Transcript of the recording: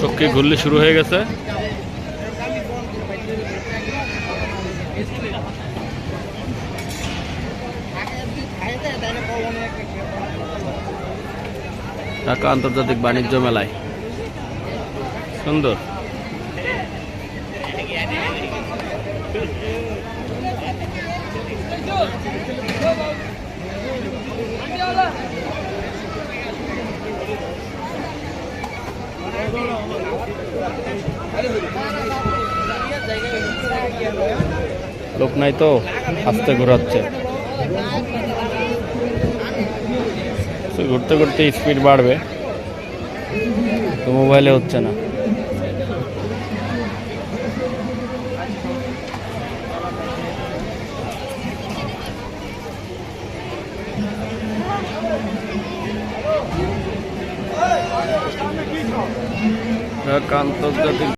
চক্কি ঘুরলে শুরু হয়ে গেছে। ঢাকা আন্তর্জাতিক বাণিজ্য মেলায়। সুন্দর। লোক নাই তো আস্তে ঘোরাচ্ছে। ঘুরতে ঘুরতে স্পিড বাড়বে তো মোবাইলে হচ্ছে না। ঢাকা আন্তর্জাতিক